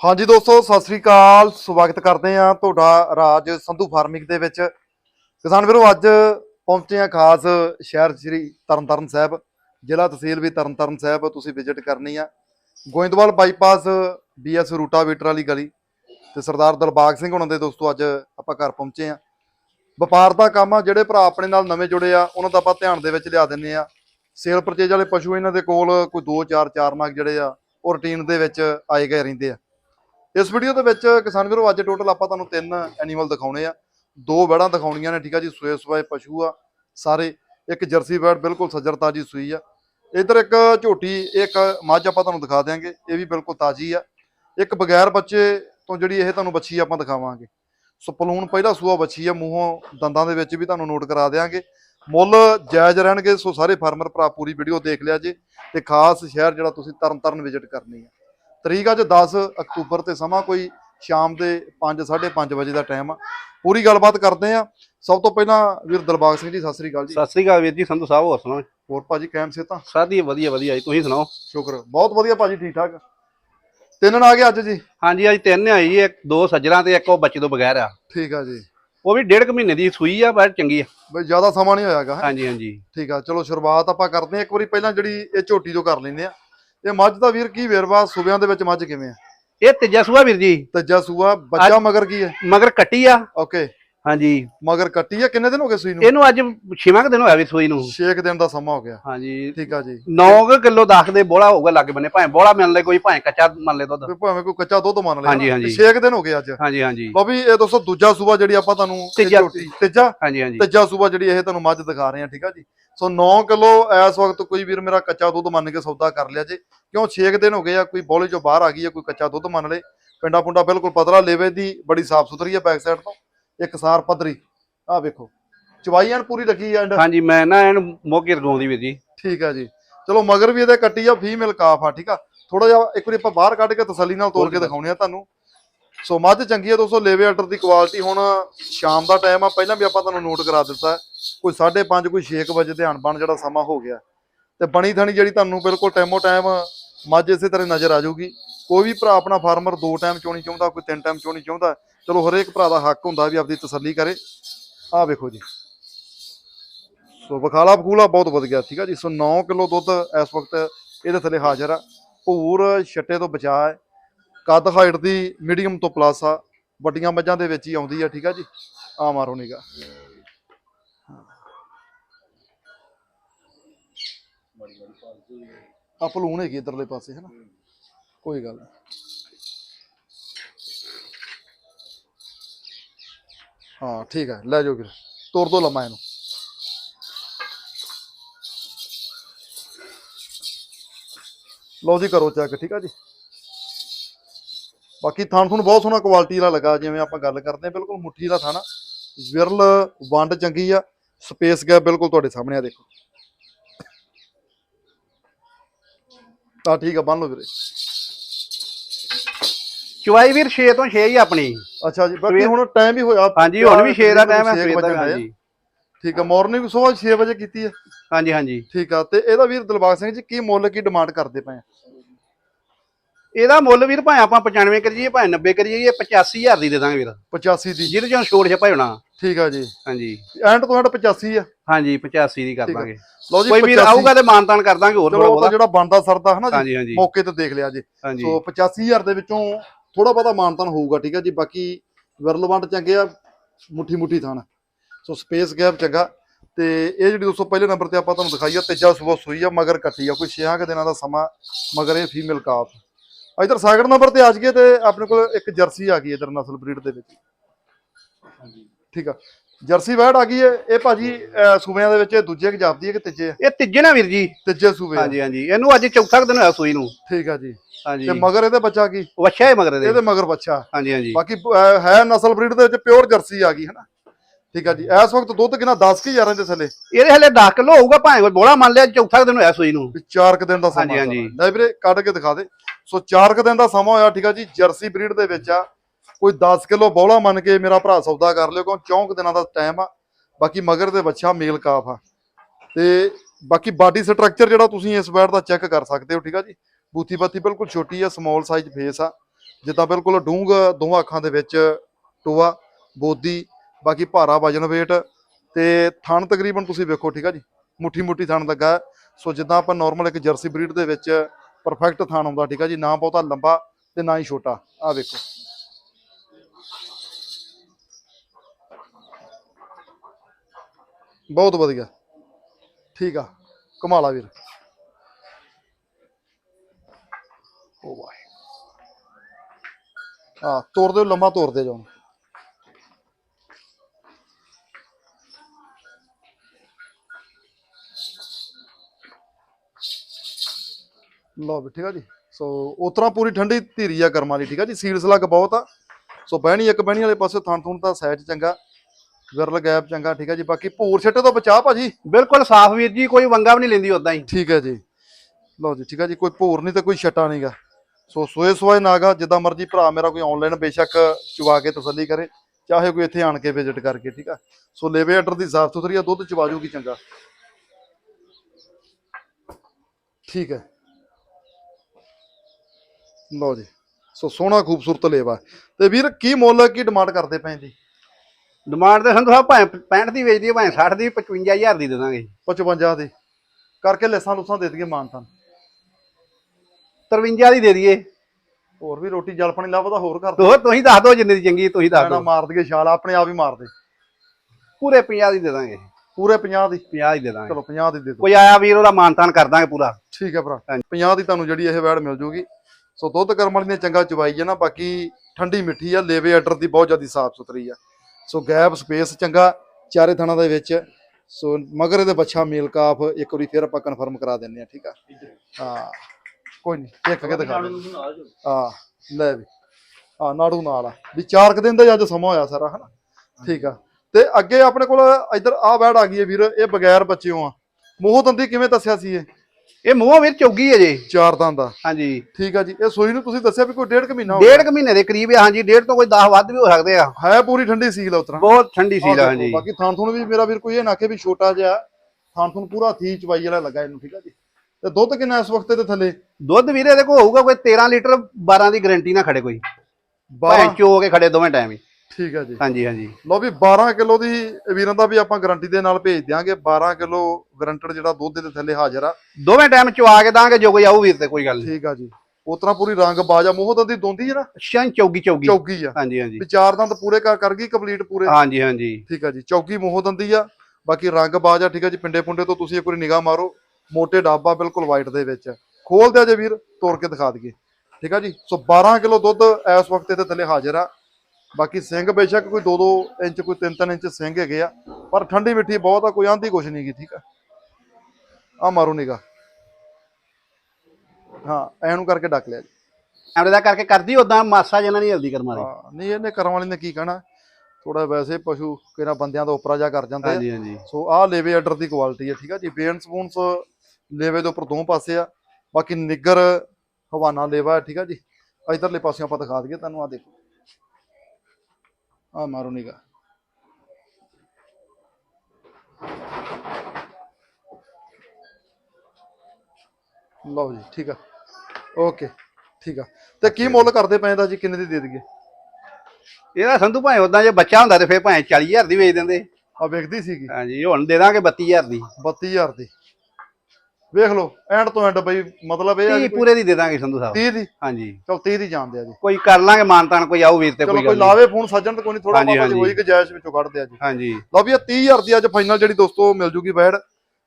ਹਾਂਜੀ ਦੋਸਤੋ, ਸਤਿ ਸ੍ਰੀ ਅਕਾਲ। ਸਵਾਗਤ ਕਰਦੇ ਹਾਂ ਤੁਹਾਡਾ ਰਾਜ ਸੰਧੂ ਫਾਰਮਿੰਗ ਦੇ ਵਿੱਚ। ਕਿਸਾਨ ਵੀਰੋ, ਅੱਜ ਪਹੁੰਚੇ ਹਾਂ ਖਾਸ ਸ਼ਹਿਰ ਸ੍ਰੀ ਤਰਨਤਾਰਨ ਸਾਹਿਬ। ਜ਼ਿਲ੍ਹਾ ਤਹਿਸੀਲ ਵੀ ਤਰਨਤਾਰਨ ਸਾਹਿਬ, ਤੁਸੀਂ ਵਿਜ਼ਿਟ ਕਰਨੀ ਆ। ਗੋਇੰਦਵਾਲ ਬਾਈਪਾਸ ਬੀਐਸ ਰੂਟਾਵੇਟਰ ਵਾਲੀ ਗਲੀ। ਤੇ ਸਰਦਾਰ ਦਲਬਾਗ ਸਿੰਘ ਉਹਨਾਂ ਦੇ ਦੋਸਤੋ, ਅੱਜ ਆਪਾਂ ਘਰ ਪਹੁੰਚੇ ਆ ਵਪਾਰ ਦਾ ਕੰਮ ਆ, ਜਿਹੜੇ ਭਰਾ ਆਪਣੇ ਨਾਲ ਨਵੇਂ ਜੁੜੇ ਆ, ਉਹਨਾਂ ਦਾ ਆਪਾਂ ਧਿਆਨ ਦੇ ਵਿੱਚ ਲਿਆ ਦਿੰਨੇ ਆ ਸੇਲ ਪਰਚੇਜ ਵਾਲੇ ਪਸ਼ੂ ਇਹਨਾਂ ਦੇ ਕੋਲ ਕੋਈ 2 4 4 ਨਗ ਜਿਹੜੇ ਆ, ਉਹ ਰੂਟੀਨ ਦੇ ਵਿੱਚ ਆਏ ਗਏ ਰਹਿੰਦੇ ਆ। ਇਸ ਵੀਡੀਓ ਦੇ ਵਿੱਚ ਕਿਸਾਨ ਵੀਰੋ, ਅੱਜ ਟੋਟਲ ਆਪਾਂ ਤੁਹਾਨੂੰ ਤਿੰਨ ਐਨੀਮਲ ਦਿਖਾਉਣੇ ਆ। ਦੋ ਵੜਾਂ ਦਿਖਾਉਣੀਆਂ ਨੇ, ਠੀਕ ਆ ਜੀ? ਸੂਏ ਸੂਏ ਪਸ਼ੂ ਆ, ਸਾਰੇ। ਇੱਕ ਜਰਸੀ ਵੜ, ਬਿਲਕੁਲ ਸੱਜਰ ਤਾਜੀ ਸੂਈ ਆ। ਇਧਰ ਇੱਕ ਝੋਟੀ, ਇੱਕ ਮੱਝ ਆਪਾਂ ਤੁਹਾਨੂੰ ਦਿਖਾ ਦਿਆਂਗੇ, ਇਹ ਵੀ ਬਿਲਕੁਲ ਤਾਜੀ ਆ। ਇੱਕ ਬਗੈਰ ਬੱਚੇ ਤੋਂ ਜਿਹੜੀ ਇਹ ਤੁਹਾਨੂੰ ਬੱਚੀ ਆਪਾਂ ਦਿਖਾਵਾਂਗੇ। ਸੋ ਪਲੂਣ ਪਹਿਲਾ ਸੂਆ ਬੱਚੀ ਆ, ਮੂੰਹੋਂ ਦੰਦਾਂ ਦੇ ਵਿੱਚ ਵੀ ਤੁਹਾਨੂੰ ਨੋਟ ਕਰਾ ਦਿਆਂਗੇ। ਮੁੱਲ ਜਾਇਜ਼ ਰਹਿਣਗੇ, ਸੋ ਸਾਰੇ ਫਾਰਮਰ ਭਰਾ ਪੂਰੀ ਵੀਡੀਓ ਦੇਖ ਲਿਆ ਜੇ। ਤੇ ਖਾਸ ਸ਼ਹਿਰ ਜਿਹੜਾ ਤੁਸੀਂ ਤਰਨ ਤਾਰਨ ਵਿਜ਼ਿਟ ਕਰਨੀ ਆ। ਤਰੀਕ ਅੱਜ 10 ਅਕਤੂਬਰ ਤੇ ਸਮਾਂ ਕੋਈ ਸ਼ਾਮ ਦੇ 5 5:30 ਵਜੇ ਦਾ ਟਾਈਮ ਆ। ਪੂਰੀ ਗੱਲਬਾਤ ਕਰਦੇ ਆ। ਸਭ ਤੋਂ ਪਹਿਲਾਂ ਵੀਰ ਦਲਬਾਗ ਸਿੰਘ ਜੀ ਸਤਿ ਸ੍ਰੀ ਅਕਾਲ ਜੀ। ਸਤਿ ਸ੍ਰੀ ਅਕਾਲ ਵੀਰ ਜੀ ਸੰਧੂ ਸਾਹਿਬ ਹੋਰ ਸੁਣਾਓ? ਹੋਰ ਭਾਜੀ ਕੈਮ ਸੇ ਤਾਂ ਸਾਦੀ ਵਧੀਆ ਵਧੀਆ ਜੀ ਤੁਸੀਂ ਸੁਣਾਓ? ਸ਼ੁਕਰ ਬਹੁਤ ਵਧੀਆ ਭਾਜੀ ਠੀਕ ਠਾਕ। ਤਿੰਨ ਆ ਗਏ ਅੱਜ ਜੀ? ਹਾਂਜੀ ਅੱਜ ਤਿੰਨ ਆਈ ਜੀ ਇੱਕ ਦੋ ਸੱਜਰਾਂ ਤੇ ਇੱਕ ਉਹ ਬੱਚੇ ਤੋਂ ਬਗੈਰ ਆ। ਠੀਕ ਆ ਜੀ। ਉਹ ਵੀ ਡੇਢ ਕੁ ਮਹੀਨੇ ਦੀ ਸੂਈ ਆ ਪਰ ਚੰਗੀ ਆ। ਬਈ ਜ਼ਿਆਦਾ ਸਮਾਂ ਨਹੀਂ ਹੋਇਆਗਾ ਹਾਂਜੀ ਹਾਂਜੀ। ਠੀਕ ਆ ਚਲੋ ਸ਼ੁਰੂਆਤ ਆਪਾਂ ਕਰਦੇ ਆ। ਇੱਕ ਵਾਰੀ ਪਹਿਲਾਂ ਜਿਹੜੀ ਇਹ ਝੋਟੀ ਤੋਂ ਕਰ ਲੈਂਦੇ ਆ। ਇਹ ਮੱਝ ਦਾ ਵੀਰ ਕੀ ਵੇਰਵਾ? ਸੂਬਿਆਂ ਦੇ ਵਿੱਚ ਮੱਝ ਕਿਵੇਂ ਆ? ਇਹ ਤੀਜਾ ਸੂਆ ਵੀਰ ਜੀ। ਤੀਜਾ ਸੂਆ ਬੱਚਾ ਮਗਰ ਕੀ ਹੈ? ਮਗਰ ਕੱਟੀ ਆ। ਓਕੇ ਹਾਂਜੀ। ਮਗਰ ਕੱਟੀ ਆ? ਕਿੰਨੇ ਦਿਨ ਹੋ ਗਏ ਸੂਈ ਨੂੰ? ਇਹਨੂੰ ਅੱਜ ਛੇਵਾਂ ਕੁ ਦਿਨ ਹੋਇਆ ਵੀ ਸੂਈ ਨੂੰ। 6 ਦਿਨ ਦਾ ਸਮਾਂ ਹੋ ਗਿਆ। ਹਾਂਜੀ। ਠੀਕ ਆ ਜੀ। 9 ਕਿਲੋ ਦੱਸ ਦੇ ਬੋਲਾ ਹੋਊਗਾ ਲੱਗੇ ਬੰਨੇ। ਭਾਵੇਂ ਬੋਲਾ ਮੰਨ ਲੈ ਕੋਈ ਭਾਵੇਂ ਕੱਚਾ ਮੰਨ ਲੈ ਦੁੱਧ। ਭਾਵੇਂ ਕੋਈ ਕੱਚਾ ਦੁੱਧ ਮੰਨ ਲਿਆ ਹਾਂਜੀ, ਹਾਂਜੀ। 6 ਦਿਨ ਹੋ ਗਏ ਅੱਜ। ਹਾਂਜੀ ਹਾਂਜੀ। ਵੀ ਇਹ ਦੋਸਤੋ ਦੂਜਾ ਸੂਬਾ ਜਿਹੜੀ ਆਪਾਂ ਤੁਹਾਨੂੰ ਤੀਜਾ। ਤੀਜਾ। ਹਾਂਜੀ ਹਾਂਜੀ। ਤੀਜਾ ਸੂਬਾ ਜਿਹੜੀ ਇਹ ਤੁਹਾਨੂੰ ਮੱਝ ਦਿਖਾ ਰਹੇ ਆ ਠੀਕ ਆ ਜੀ। ਸੋ 9 ਕਿਲੋ ਇਸ ਵਕਤ ਕੋਈ ਵੀਰ ਮੇਰਾ ਕੱਚਾ ਦੁੱਧ ਮੰਨ ਕੇ ਸੌਦਾ ਕਰ ਲਿਆ ਜੇ। ਕਿਉਂ 6 ਦਿਨ ਹੋ ਗਏ ਆ? ਕੋਈ ਬੋਲੇ ਚੋਂ ਬਾਹਰ ਆ ਗਈ ਆ ਕੋਈ ਕੱਚਾ ਦੁੱਧ ਮੰਨ ਲੇ ਪਿੰਡਾ ਪੁੰਡਾ ਬਿਲਕੁਲ ਪਤਲਾ ਲੇਵੇ ਦੀ ਬੜੀ ਸਾਫ਼ ਸੁਥਰੀ ਆ ਬੈਕ ਸਾਈਡ ਤੋਂ। ਇੱਕ ਸਾਰ ਪੱਧਰੀ। ਆ ਵੇਖੋ ਚਵਾਈ ਐਨ ਪੂਰੀ ਲੱਗੀ ਐਂਡ ਹਾਂਜੀ ਮੈਂ ਨਾ ਇਹਨੂੰ ਮੋਗੇ ਰਗਾਉਂਦੀ ਵੀਰ ਜੀ। ਠੀਕ ਆ ਜੀ। ਚਲੋ ਮਗਰ ਵੀ ਇਹਦੇ ਕੱਟੀ ਆ ਫੀਮੇਲ ਕਾਫ ਆ ਠੀਕ ਆ। ਥੋੜਾ ਜਿਹਾ ਇੱਕ ਵਾਰੀ ਆਪਾਂ ਬਾਹਰ ਕੱਢ ਕੇ ਤਸੱਲੀ ਨਾਲ ਤੋਲ ਕੇ ਦਿਖਾਉਣੇ ਆ ਤੁਹਾਨੂੰ। ਸੋ ਮੱਝ ਚੰਗੀ ਆ ਦੋਸਤੋ ਲੇਵੇ ਆਰਡਰ ਦੀ ਕੁਆਲਿਟੀ ਹੁਣ ਸ਼ਾਮ ਦਾ ਟਾਈਮ ਆ। ਪਹਿਲਾਂ ਵੀ ਆਪਾਂ ਤੁਹਾਨੂੰ ਨੋਟ ਕਰਾ ਦਿੱਤਾ। ਕੋਈ 5:30 ਕੋਈ 6 ਵਜੇ ਧਿਆਨ ਬਣ ਜਿਹੜਾ ਸਮਾਂ ਹੋ ਗਿਆ। ਤੇ ਬਣੀ ਥਣੀ ਜਿਹੜੀ ਤੁਹਾਨੂੰ ਬਿਲਕੁਲ ਟਾਈਮੋ ਟਾਈਮ ਮੱਝ ਇਸੇ ਤਰ੍ਹਾਂ ਨਜ਼ਰ ਆ ਜਾਊਗੀ। ਕੋਈ ਵੀ ਭਰਾ ਆਪਣਾ ਫਾਰਮਰ ਦੋ ਟਾਈਮ ਚੋਣੀ ਚਾਹੁੰਦਾ ਕੋਈ ਤਿੰਨ ਟਾਈਮ ਚੋਣੀ ਚਾਹੁੰਦਾ ਚਲੋ ਹਰੇਕ ਭਰਾ ਦਾ ਹੱਕ ਹੁੰਦਾ ਵੀ ਆਪਦੀ ਤਸੱਲੀ ਕਰੇ। ਆਹ ਵੇਖੋ ਜੀ। ਸੋ ਬਖਾਲਾ ਬਖੂਲਾ ਬਹੁਤ ਵਧ ਗਿਆ, ਠੀਕ ਆ ਜੀ। ਸੋ 9 ਕਿਲੋ ਦੁੱਧ ਇਸ ਵਕਤ ਇਹਦੇ ਥੱਲੇ ਹਾਜ਼ਰ ਆ। ਭੂਰ ਛੱਟੇ ਤੋਂ ਬਚਾ ਹੈ। ਕੱਦ ਹਾਈਟ ਦੀ ਮੀਡੀਅਮ ਤੋਂ ਪਲੱਸ ਆ। ਵੱਡੀਆਂ ਮੱਝਾਂ ਦੇ ਵਿੱਚ ਹੀ ਆਉਂਦੀ ਆ, ਠੀਕ ਆ ਜੀ। ਆ ਮਾਰੋ ਨਿਗਾ ਆ ਭਲੂਣ ਹੈਗੀ ਇਧਰਲੇ ਪਾਸੇ ਹੈ ਨਾ ਕੋਈ ਗੱਲ ਨਹੀਂ ਹਾਂ, ਠੀਕ ਹੈ, ਲੈ ਜਾਓ ਫਿਰ ਤੋਰ ਦੋ ਲੰਮਾ ਇਹਨੂੰ। ਲਓ ਜੀ, ਕਰੋ ਚੈੱਕ ਠੀਕ ਆ ਜੀ। ਬਾਕੀ ਥਾਣ ਤੁਹਾਨੂੰ ਬਹੁਤ ਸੋਹਣਾ ਕੁਆਲਿਟੀ ਦਾ ਲੱਗਾ, ਜਿਵੇਂ ਆਪਾਂ ਗੱਲ ਕਰਦੇ ਹਾਂ, ਬਿਲਕੁਲ ਮੁੱਠੀ ਦਾ ਥਾਣਾ। ਵਿਰਲ ਵੰਡ ਚੰਗੀ ਆ ਸਪੇਸ ਗੈਪ ਬਿਲਕੁਲ ਤੁਹਾਡੇ ਸਾਹਮਣੇ ਆ, ਦੇਖੋ। ਤਾਂ ਠੀਕ ਆ, ਬੰਨ ਲਓ ਵੀਰੇ। ਚਵਾਈ ਵੀਰ 6 ਤੋਂ 6 ਹੀ ਆਪਣੀ। ਅੱਛਾ ਜੀ ਬਾਕੀ ਹੁਣ ਟਾਈਮ ਵੀ ਹੋਇਆ। ਹਾਂਜੀ ਹੁਣ ਵੀ 6 ਦਾ ਟਾਈਮ ਹੈ ਸਵੇਰ ਦਾ। ਹਾਂਜੀ। ਠੀਕ ਆ ਮਾਰਨਿੰਗ ਸਵੇਰ 6 ਵਜੇ ਕੀਤੀ ਹੈ ਹਾਂਜੀ ਹਾਂਜੀ। ਠੀਕ ਆ ਤੇ ਇਹਦਾ ਵੀਰ ਦਿਲਬਾਗ ਸਿੰਘ ਜੀ ਕੀ ਮੁੱਲ ਕੀ ਡਿਮਾਂਡ ਕਰਦੇ ਪਏ ਇਹਦਾ ਮੁੱਲ ਵੀਰ ਭਾਵੇਂ ਆਪਾਂ 95 ਕਰੀਏ ਭਾਵੇਂ 90 ਕਰੀਏ ਇਹ 85000 ਦੀ ਦੇ ਦਾਂਗੇ ਵੀਰ। 85 ਦੀ। ਜਿਹਦੇ ਚੋਂ ਛੋੜ ਛਪਾ ਹੋਣਾ। ਠੀਕ ਆ ਜੀ। ਹਾਂਜੀ। ਐਂਡ ਤੋਂ ਐਂਡ 85 ਆ। ਹਾਂਜੀ 85 ਦੀ ਕਰ। ਦਾਂਗੇ। ਲਓ ਜੀ ਕੋਈ ਵੀਰ 85 ਆਊਗਾ ਤੇ ਮਾਨਤਾਨ ਕਰ ਦਾਂਗੇ ਹੋਰ ਥੋੜਾ ਬਹੁਤਾ। ਜਿਹੜਾ ਬਣਦਾ ਸਰਦਾ ਹਨਾ ਜੀ ਮੌਕੇ ਤੇ ਦੇਖ ਲਿਆ ਜੀ। ਸੋ 85000 ਦੇ ਵਿੱਚੋਂ ਥੋੜਾ ਬਹੁਤਾ ਮਾਨਤਨ ਹੋਊਗਾ ਠੀਕ ਹੈ ਜੀ ਬਾਕੀ ਵਿਰਲਵੰਡ ਚੰਗੇ ਆ ਮੁੱਠੀ ਮੁੱਠੀ ਥਾਣ ਸੋ ਸਪੇਸ ਗੈਪ ਚੰਗਾ ਤੇ ਇਹ ਜਿਹੜੀ ਦੋਸਤੋ ਪਹਿਲੇ ਨੰਬਰ ਤੇ ਆਪਾਂ ਤੁਹਾਨੂੰ ਦਿਖਾਈ ਆ ਤੀਜਾ ਸੂਬਾ ਸੂਈ ਆ ਮਗਰ ਕੱਟੀ ਆ ਕੋਈ 6 ਕੁ ਦਿਨਾਂ ਦਾ ਸਮਾਂ ਮਗਰ ਇਹ ਫੀਮੇਲ ਕਾਫ ਇਧਰ ਸੈਕੰਡ ਨੰਬਰ ਤੇ ਆ ਜਾਈਏ ਤੇ ਆਪਣੇ ਕੋਲ ਇੱਕ ਜਰਸੀ ਆ ਗਈ ਇਧਰ ਨਸਲ ਬਰੀਡ ਦੇ ਵਿੱਚ। ਠੀਕ ਆ ਜਰਸੀ ਵੈੜ ਆ ਗਈ ਹੈ ਇਹ ਭਾਜੀ ਅਹ, ਸੂਬਿਆਂ ਦੇ ਵਿੱਚ ਇਹ ਦੂਜੇ ਕਿ ਜਾਪਦੀ ਹੈ ਕਿ ਤੀਜੇ? ਆ? ਇਹ ਤੀਜੇ ਨਾ ਵੀਰ ਜੀ। ਤੀਜੇ ਸੂਬੇ ਆ। ਹਾਂਜੀ ਹਾਂਜੀ। ਇਹਨੂੰ ਅੱਜ ਚੌਥਾ ਕੁ ਦਿਨ ਹੋਇਆ ਸੂਈ ਨੂੰ। ਠੀਕ ਆ ਜੀ। ਹਾਂਜੀ। ਤੇ ਮਗਰ ਇਹਦੇ ਬੱਚਾ ਕੀ? ਵੱਛਾ ਹੈ ਮਗਰ ਇਹਦੇ। ਮਗਰ ਬੱਚਾ। ਹਾਂਜੀ ਹਾਂਜੀ। ਬਾਕੀ ਅਹ, ਹੈ ਨਸਲ ਬਰੀਡ ਦੇ ਵਿੱਚ ਪਿਓਰ ਜਰਸੀ ਆ ਗਈ ਹੈ ਨਾ ਠੀਕ ਆ ਜੀ। ਇਸ ਵਕਤ ਦੁੱਧ ਕਿੰਨਾ? 10 ਕੀ ਹਜ਼ਾਰਾਂ ਦੇ ਥੱਲੇ। ਇਹਦੇ ਹਲੇ 10 ਕਿਲੋ ਹੋਊਗਾ ਭਾਵੇਂ ਕੋਈ ਬੋਲਾ ਮੰਨ ਲਿਆ ਚੌਥਾ ਕੁ ਦਿਨ ਹੋਇਆ ਸੂਈ ਨੂੰ। ਵੀ 4 ਕ ਦਿਨ ਦਾ ਸਮਾਂ ਹਾਂਜੀ, ਹਾਂਜੀ। ਲੈ ਵੀਰੇ ਕੱਢ ਕੇ ਦਿਖਾ ਦੇ। ਸੋ 4 ਕ ਦਿਨ ਦਾ ਸਮਾਂ ਹੋਇਆ ਠੀਕ ਆ ਜੀ। ਜਰਸੀ ਬਰੀਡ ਦੇ ਵਿੱਚ ਆ। ਕੋਈ 10 ਕਿਲੋ ਬੌਲਾ ਮੰਨ ਕੇ ਮੇਰਾ ਭਰਾ ਸੌਦਾ ਕਰ ਲਿਓ, ਕਿਉਂ ਚੌਂਕ ਦਿਨਾਂ ਦਾ ਟਾਈਮ ਆ। ਬਾਕੀ ਮਗਰ ਦੇ ਬੱਚਾ ਮੇਲ ਕਾਫ ਆ। ਤੇ ਬਾਕੀ ਬਾਡੀ ਸਟਰਕਚਰ ਜਿਹੜਾ ਤੁਸੀਂ ਇਸ ਬੈਡ ਦਾ ਚੈੱਕ ਕਰ ਸਕਦੇ ਹੋ, ਠੀਕ ਆ ਜੀ? ਬੂਥੀ ਬੱਤੀ ਬਿਲਕੁਲ ਛੋਟੀ ਆ ਸਮਾਲ ਸਾਈਜ਼ ਫੇਸ ਆ। ਜਿੱਦਾਂ ਬਿਲਕੁਲ ਡੂੰਗ ਦੋਵਾਂ ਅੱਖਾਂ ਦੇ ਵਿੱਚ ਟੋਆ, ਬੋਦੀ, ਬਾਕੀ ਭਾਰਾ ਵਜਨ weight ਤੇ ਥਣ ਤਕਰੀਬਨ ਤੁਸੀਂ ਵੇਖੋ, ਠੀਕ ਆ ਜੀ? ਮੁੱਠੀ ਮੁੱਠੀ ਥਣ ਲੱਗਾ ਹੈ। ਸੋ ਜਿੱਦਾਂ ਆਪਾਂ ਨਾਰਮਲ ਇੱਕ ਜਰਸੀ ਬਰੀਡ ਦੇ ਵਿੱਚ ਪਰਫੈਕਟ ਥਣ ਆਉਂਦਾ, ਠੀਕ ਆ ਜੀ? ਨਾ ਬਹੁਤਾ ਲੰਬਾ ਤੇ ਨਾ ਹੀ ਛੋਟਾ। ਆ ਵੇਖੋ। ਬਹੁਤ ਵਧੀਆ। ਠੀਕ ਆ, ਕਮਾਲਾ ਵੀਰ। ਓ ਵਾਹ। ਆ ਤੋੜ ਦਿਓ, ਲੰਮਾ ਤੋੜ ਦੇ ਜਾਓ ਲਓ ਵੀ, ਠੀਕ ਆ ਜੀ। ਸੋ ਉਤਰਾ ਪੂਰੀ ਠੰਡੀ ਧੀਰੀ ਆ ਕਰਮਾਂ ਦੀ, ਠੀਕ ਆ ਜੀ। ਸੀਲਸ ਲੱਗ ਬਹੁਤ ਆ। ਸੋ, ਬਹਿਣੀ ਇੱਕ ਬਹਿਣੀ ਵਾਲੇ ਪਾਸੇ ਥਣ ਥੁਣ ਦਾ ਸਾਈਜ਼ ਚੰਗਾ। ਵਿਰਲ ਗੈਪ ਚੰਗਾ ਠੀਕ ਆ ਜੀ। ਬਾਕੀ ਭੂਰ ਛੱਟੇ ਤੋਂ ਬਚਾ ਭਾਜੀ। ਬਿਲਕੁਲ ਸਾਫ਼ ਵੀਰ ਜੀ ਕੋਈ ਵੰਗਾ ਵੀ ਨਹੀਂ ਲੈਂਦੀ ਉਦਾਂ ਹੀ। ਠੀਕ ਹੈ ਜੀ। ਲਓ ਜੀ ਠੀਕ ਹੈ ਜੀ ਕੋਈ ਭੂਰ ਨਹੀਂ ਤੇ ਕੋਈ ਛਟਾ ਨਹੀਂਗਾ ਸੋ ਸੋਏ ਸੋਏ ਨਾਗਾ ਜਿੱਦਾਂ ਮਰਜ਼ੀ ਭਰਾ ਮੇਰਾ ਕੋਈ ਆਨਲਾਈਨ ਬੇਸ਼ੱਕ ਚਵਾ ਕੇ ਤਸੱਲੀ ਕਰੇ ਚਾਹੇ ਕੋਈ ਇੱਥੇ ਆਣ ਕੇ ਵਿਜ਼ਿਟ ਕਰਕੇ ਠੀਕ ਆ। ਸੋ ਲੇਵੇ ਆਰਡਰ ਦੀ ਸਾਫ਼ ਸੁਥਰੀ ਆ ਦੁੱਧ ਚਵਾ ਜੂਗੀ ਚੰਗਾ। ਠੀਕ ਹੈ। ਲਓ ਜੀ ਸੋ ਸੋਹਣਾ ਖੂਬਸੂਰਤ ਲੇਵਾ। ਤੇ ਵੀਰ ਕੀ ਮੁੱਲ ਕੀ ਡਿਮਾਂਡ ਕਰਦੇ ਪਏ ਜੀ? ਡਿਮਾਂਡ ਤੇ ਸੰਧੂ ਸਾਹਿਬ ਭਾਵੇਂ 65 ਦੀ ਵੇਚਦੀ ਹੈ ਭਾਵੇਂ 60 ਦੀ 55000 ਦੀ ਦੇ ਦਾਂਗੇ 55 ਦੀ। ਕਰਕੇ ਲੈਸਾਂ ਲੁਸਾਂ ਦੇ ਦਈਏ ਮਾਨਤਾਨ 53 ਦੀ ਦੇ ਦਈਏ। ਹੋਰ ਵੀ ਰੋਟੀ ਜਲ ਪਾਣੀ ਲੱਭਦਾ ਹੋਰ ਕਰ ਤੋ ਤੁਸੀਂ ਦੱਸ ਦਿਓ ਜਿੰਨੇ ਦੀ ਚੰਗੀ ਤੁਸੀਂ ਦੱਸ ਦਿਓ। ਮਾਰ ਦਈਏ ਛਾਲ ਆਪਣੇ ਆਪ ਹੀ ਮਾਰ ਦੇ। ਪੂਰੇ 50 ਦੀ ਦੇ ਦਾਂਗੇ। ਪੂਰੇ 50 ਦੀ? 50 ਦੀ ਦੇ ਦਾਂਗੇ। ਚਲੋ 50 ਦੀ ਦੇ ਦਿਓ। ਕੋਈ ਆਇਆ ਵੀਰ ਉਹਦਾ ਮਾਨਤਾਨ ਕਰ ਦਾਂਗੇ ਪੂਰਾ। ਠੀਕ ਹੈ ਭਰਾ। ਹਾਂਜੀ। 50 ਦੀ ਤੁਹਾਨੂੰ ਜਿਹੜੀ ਇਹ ਵੈੜ ਮਿਲ ਜੂਗੀ। ਸੋ ਦੁੱਧ ਕਰਮ ਵਾਲੀ ਨੇ ਚੰਗਾ ਚਵਾਈ ਹੈ ਨਾ ਬਾਕੀ ਠੰਡੀ ਮਿੱਠੀ ਆ ਲੇਵੇ ਆਰਡਰ ਦੀ ਬਹੁਤ ਜ਼ਿਆਦਾ ਸਾਫ਼ ਸੁਥਰੀ ਆ। ਸੋ ਗੈਪ ਸਪੇਸ ਚੰਗਾ, ਚਾਰੇ ਥਣਾਂ ਦੇ ਵਿੱਚ। ਸੋ ਮਗਰ ਇਹਦੇ ਬੱਚਾ ਮੇਲ ਕਾਫ ਇੱਕ ਵਾਰੀ ਫਿਰ ਆਪਾਂ ਕਨਫਰਮ ਕਰਾ ਦਿੰਨੇ ਆ ਠੀਕ ਆ? ਹਾਂ, ਕੋਈ ਨਹੀਂ ਚੈੱਕ ਕੇ ਦਿਖਾ ਦੇ ਹਾਂ, ਲੈ ਵੀ। ਹਾਂ, ਨਾੜੂ ਨਾਲ ਆ। ਵੀ ਚਾਰ ਕੁ ਦਿਨ ਦਾ ਅੱਜ ਸਮਾਂ ਹੋਇਆ ਸਾਰਾ, ਹਨਾ? ਠੀਕ ਆ। ਤੇ ਅੱਗੇ ਆਪਣੇ ਕੋਲ ਇੱਧਰ ਆ ਵੈੜ ਆ ਗਈ ਹੈ ਵੀਰ, ਇਹ ਬਗੈਰ ਬੱਚਿਓ ਆ। ਮੋਹ ਦੰਦੀ ਕਿਵੇਂ ਦੱਸਿਆ ਸੀ ਇਹ? ਇਹ ਮੂੰਹੋਂ ਵੀਰ ਚੌਗੀ ਹੈ ਜੀ। ਚਾਰ ਦੰਦ ਦਾ ਹਾਂਜੀ। ਠੀਕ ਆ ਜੀ। ਇਹ ਸੋਈ ਨੂੰ ਤੁਸੀਂ ਦੱਸਿਆ ਵੀ ਕੋਈ ਡੇਢ ਕੁ ਮਹੀਨਾ ਹੋ ਡੇਢ ਕੁ ਮਹੀਨੇ ਦੇ ਕਰੀਬ ਆ ਹਾਂਜੀ ਡੇਢ ਤੋਂ ਕੋਈ 10 ਵੱਧ ਵੀ ਹੋ ਸਕਦੇ ਆ। ਹੈ ਪੂਰੀ ਠੰਡੀ ਸੀਲ ਆ ਉਤਰਾ ਬਹੁਤ ਠੰਡੀ ਸੀ ਹਾਂਜੀ। ਬਾਕੀ ਥਾਂ ਥੁਣ ਵੀ ਮੇਰਾ ਵੀਰ ਕੋਈ ਇਹ ਨਾ ਕਿ ਵੀ ਛੋਟਾ ਜਿਹਾ ਥਾਂ ਥੁਣ ਪੂਰਾ ਥੀ ਚਵਾਈ ਵਾਲਾ ਲੱਗਾ ਇਹਨੂੰ ਠੀਕ ਆ ਜੀ। ਤੇ ਦੁੱਧ ਕਿੰਨਾ ਇਸ ਵਕਤ ਦੇ ਥੱਲੇ? ਦੁੱਧ ਵੀਰੇ ਇਹਦੇ ਹੋਊਗਾ ਕੋਈ 13 ਲੀਟਰ 12 ਦੀ ਗਾਰੰਟੀ ਨਾ ਖੜੇ ਕੋਈ। 12 ਭਾਵੇਂ ਚੋ ਕੇ ਖੜੇ ਦੋਵੇਂ ਟਾਈਮ ਹੀ। ਠੀਕ ਆ ਜੀ। ਹਾਂਜੀ ਹਾਂਜੀ। ਲਓ ਵੀ 12 ਕਿਲੋ ਦੀ ਵੀਰਾਂ ਦਾ ਵੀ ਆਪਾਂ ਗਾਰੰਟੀ ਦੇ ਨਾਲ ਭੇਜ ਦਿਆਂਗੇ। 12 ਕਿਲੋ ਗਰੰਟਡ ਜਿਹੜਾ ਦੁੱਧ ਦੇ ਥੱਲੇ ਹਾਜ਼ਰ ਆ। ਦੋਵੇਂ ਟਾਈਮ ਚਵਾ ਕੇ ਦਾਂਗੇ ਜੋ ਕੋਈ ਆਊ ਵੀਰ ਤੇ ਕੋਈ ਗੱਲ ਨਹੀਂ। ਠੀਕ ਆ ਜੀ। ਉਤਰਾ ਪੂਰੀ ਰੰਗ ਬਾਜਾ ਮੂੰਹ ਦੰਦੀ ਦੋਂਦੀ ਹੈ ਨਾ? ਸ਼ਨ ਚੌਗੀ ਚੌਗੀ। ਚੌਗੀ ਆ। ਹਾਂਜੀ ਹਾਂਜੀ। ਵੀ ਚਾਰ ਦੰਦ ਪੂਰੇ ਕਰ ਕਰ ਗਈ ਕੰਪਲੀਟ ਪੂਰੇ। ਹਾਂਜੀ ਹਾਂਜੀ। ਠੀਕ ਆ ਜੀ। ਚੌਕੀ ਮੂੰਹ ਦੰਦੀ ਆ। ਬਾਕੀ ਰੰਗ ਬਾਜ ਠੀਕ ਆ ਜੀ। ਪਿੰਡੇ ਪੁੰਡੇ ਤੋਂ ਤੁਸੀਂ ਇੱਕ ਵਾਰੀ ਨਿਗਾਹ ਮਾਰੋ। ਮੋਟੇ ਡਾਬਾ ਬਿਲਕੁਲ ਵਾਈਟ ਦੇ ਵਿੱਚ। ਖੋਲ ਦਿਆ ਜੇ ਵੀਰ ਤੋੜ ਕੇ ਦਿਖਾ ਦਈਏ। ਠੀਕ ਆ ਜੀ। ਸੋ 12 ਕਿਲੋ ਦੁੱਧ ਇਸ ਵਕਤ ਇਹਦੇ ਥੱਲੇ ਹਾਜ਼ਰ ਆ। ਬਾਕੀ ਸਿੰਘ ਬੇਸ਼ੱਕ ਕੋਈ 2-2 ਇੰਚ ਕੋਈ 3-3 ਇੰਚ ਸਿੰਘ ਹੈਗੇ ਆ ਪਰ ਠੰਡੀ ਮਿੱਠੀ ਬਹੁਤ ਆ ਕੋਈ ਆਂਦੀ ਕੁਛ ਨਹੀਂ ਗੀ ਠੀਕ ਆ। ਆ ਮਾਰੋ ਨਿਗਾਹ। ਹਾਂ ਐਨੂੰ ਕਰਕੇ ਡੱਕ ਲਿਆ ਜੀ। ਐਵੇਂ ਦਾ ਕਰਕੇ ਕਰਦੀ ਉਦਾਂ ਮਾਸਾ ਜਨਾ ਨਹੀਂ ਹਲਦੀ ਕਰਮਾ ਦੀ ਹਾਂ ਨਹੀਂ ਇਹਨੇ ਕਰਮ ਵਾਲੀ ਨੇ ਕੀ ਕਹਿਣਾ? ਥੋੜਾ ਵੈਸੇ ਪਸ਼ੂ ਕਿਹੜਾ ਬੰਦਿਆਂ ਦਾ ਉਪਰਾ ਜਾ ਕਰ ਜਾਂਦੇ ਹਾਂਜੀ ਹਾਂਜੀ। ਸੋ ਆਹ ਲੇਵੇ ਆਰਡਰ ਦੀ ਕੁਆਲਿਟੀ ਹੈ ਠੀਕ ਆ ਜੀ। ਬੇਨ ਸਪੂਨਸ ਲੇਵੇ ਦੇ ਉੱਪਰ ਦੋ ਪਾਸੇ ਆ। ਬਾਕੀ ਨਿੱਗਰ ਹਵਾਨਾ ਲੇਵਾ ਠੀਕ ਆ ਜੀ। ਇਧਰਲੇ ਪਾਸਿਓਂ ਆਪਾਂ ਦਿਖਾ ਦਈਏ ਤੁਹਾਨੂੰ ਆ ਦੇਖੋ। ਆ ਮਾਰੋ ਨਿਗਾ ਲਓ ਜੀ ਠੀਕ ਆ। ਓਕੇ ਠੀਕ ਆ। ਤੇ ਕੀ ਮੁੱਲ ਕਰਦੇ ਪਏ ਦਾ ਜੀ ਕਿੰਨੇ ਦੀ ਦੇ ਦਈਏ? ਇਹਦਾ ਸੰਧੂ ਭਾਵੇਂ ਉਦਾਂ ਜੇ ਬੱਚਾ ਹੁੰਦਾ ਤੇ ਫੇਰ ਭਾਵੇਂ 40000 ਦੀ ਵੇਚ ਦਿੰਦੇ। ਆ ਵੇਖਦੀ ਸੀਗੀ? ਹਾਂਜੀ ਹੁਣ ਦੇ ਦਾਂਗੇ 32000 ਦੀ। 32000 ਦੀ। ਵੇਖ ਲਓ ਐਂਡ ਤੋਂ ਐਂਡ ਬਈ ਮਤਲਬ ਇਹ ਆ 30 ਕਿ ਪੂਰੇ ਦੀ ਦੇ ਦਾਂਗੇ ਸੰਧੂ ਸਾਹਿਬ। 30 ਦੀ? ਹਾਂਜੀ। ਚਲ 30 ਦੀ ਜਾਣਦੇ ਆ ਜੀ। ਕੋਈ ਕਰ ਲਾਂਗੇ ਮਾਨਤਾਨ ਕੋਈ ਆਊ ਵੀਰ ਤੇ ਚਲੋ ਕੋਈ ਕੋਈ ਗੱਲ ਨਹੀਂ ਲਾਵੇ ਫੋਨ ਸੱਜਣ ਤੇ ਕੋਈ ਨਹੀਂ ਥੋੜਾ ਹਾਂਜੀ, ਬਹੁਤਾ। ਹੋਈ ਕਿ ਜਾਇਜ਼ ਵਿੱਚੋਂ ਕੱਢਦੇ ਆ ਜੀ। ਹਾਂਜੀ। ਲਓ ਵੀ ਇਹ 30000 ਦੀ ਅੱਜ ਫਾਈਨਲ ਜਿਹੜੀ ਦੋਸਤੋ ਮਿਲ ਜੂਗੀ ਬੈੜ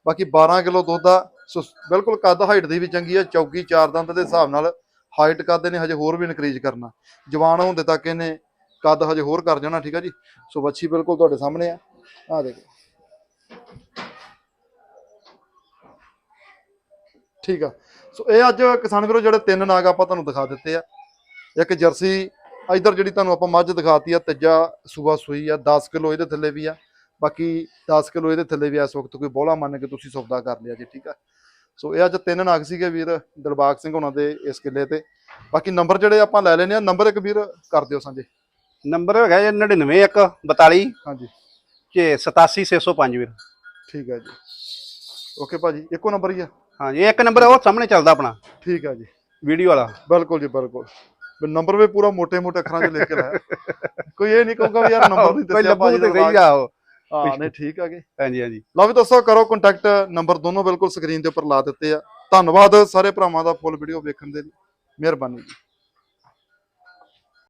ਬਾਕੀ 12 ਕਿਲੋ ਦੁੱਧ ਆ। ਸੋ ਬਿਲਕੁਲ ਕੱਦ ਹਾਈਟ ਦੀ ਵੀ ਚੰਗੀ ਆ ਚੌਗੀ ਚਾਰ ਦੰਦ ਦੇ ਹਿਸਾਬ ਨਾਲ ਹਾਈਟ ਕੱਦ ਨੇ ਹਜੇ ਹੋਰ ਵੀ ਇਨਕਰੀਜ਼ ਕਰਨਾ। ਜਵਾਨ ਹੁੰਦੇ ਤੱਕ ਇਹਨੇ ਕੱਦ ਹਜੇ ਹੋਰ ਕਰ ਜਾਣਾ ਠੀਕ ਆ ਜੀ? ਸੋ ਬੱਚੀ ਬਿਲਕੁਲ ਤੁਹਾਡੇ ਸਾਹਮਣੇ ਆ। ਆ ਦੇਖੋ। ਠੀਕ ਆ। ਸੋ ਇਹ ਅੱਜ ਕਿਸਾਨ ਵੀਰੋ ਜਿਹੜੇ ਤਿੰਨ ਨਾਗ ਆਪਾਂ ਤੁਹਾਨੂੰ ਦਿਖਾ ਦਿੱਤੇ ਆ। ਇੱਕ ਜਰਸੀ ਇਧਰ ਜਿਹੜੀ ਤੁਹਾਨੂੰ ਆਪਾਂ ਮੱਝ ਦਿਖਾਤੀ ਆ ਤੀਜਾ ਸੂਆ ਸੂਈ ਆ 10 ਕਿਲੋ ਇਹਦੇ ਥੱਲੇ ਵੀ ਆ। ਬਾਕੀ 10 ਕਿਲੋ ਇਹਦੇ ਥੱਲੇ ਵੀ ਆ, ਇਸ ਵਕਤ ਕੋਈ ਬੋਲਾ ਮੰਨ ਕੇ ਤੁਸੀਂ ਸੌਦਾ ਕਰ ਲਿਆ ਜੀ ਠੀਕ ਆ। ਸੋ ਇਹ ਅੱਜ ਤਿੰਨ ਨਾਗ ਸੀਗੇ ਵੀਰ ਦਿਲਬਾਗ ਸਿੰਘ ਹੋਣਾ ਦੇ ਇਸ ਕਿੱਲੇ ਤੇ। ਬਾਕੀ ਨੰਬਰ ਜਿਹੜੇ ਆਪਾਂ ਲੈ ਲੈਨੇ ਆ ਨੰਬਰ ਇੱਕ ਵੀਰ ਕਰ ਦਿਓ ਸਾਂਝੇ। ਨੰਬਰ ਹੈਗਾ ਜੀ 991 42 ਹਾਂਜੀ। ਤੇ 87605 ਵੀਰ। ਠੀਕ ਆ ਜੀ। ਓਕੇ ਭਾਜੀ ਇੱਕੋ ਨੰਬਰ ਹੀ ਆ। ਹਾਂਜੀ ਇੱਕ ਨੰਬਰ ਉਹ ਸਾਹਮਣੇ ਚੱਲਦਾ ਆਪਣਾ। ਠੀਕ ਆ ਜੀ। ਵੀਡੀਓ ਵਾਲਾ। ਬਿਲਕੁਲ ਜੀ ਬਿਲਕੁਲ। ਨੰਬਰ ਵੀ ਪੂਰਾ ਮੋٹے-ਮੋٹੇ ਅੱਖਰਾਂ 'ਚ ਲਿਖ ਕੇ ਲਾਇਆ। ਕੋਈ ਇਹ ਨਹੀਂ ਕਹੂਗਾ ਵੀ ਯਾਰ ਨੰਬਰ ਨਹੀਂ ਦੱਸਿਆ ਭਾਜੀ ਦਾ ਸਹੀ ਆ ਉਹ। ਹਾਂ ਨਹੀਂ ਠੀਕ ਆ ਗਏ ਹਾਂਜੀ ਹਾਂਜੀ। ਲਓ ਵੀ ਦੱਸੋ ਕਰੋ ਕੰਟੈਕਟ ਨੰਬਰ ਦੋਨੋਂ ਬਿਲਕੁਲ ਸਕਰੀਨ ਦੇ ਉੱਪਰ ਲਾ ਦਿੱਤੇ ਆ। ਧੰਨਵਾਦ ਸਾਰੇ ਭਰਾਵਾਂ ਦਾ ਫੁੱਲ ਵੀਡੀਓ ਵੇਖਣ ਦੇ ਲਈ। ਮਿਹਰਬਾਨੀ ਜੀ।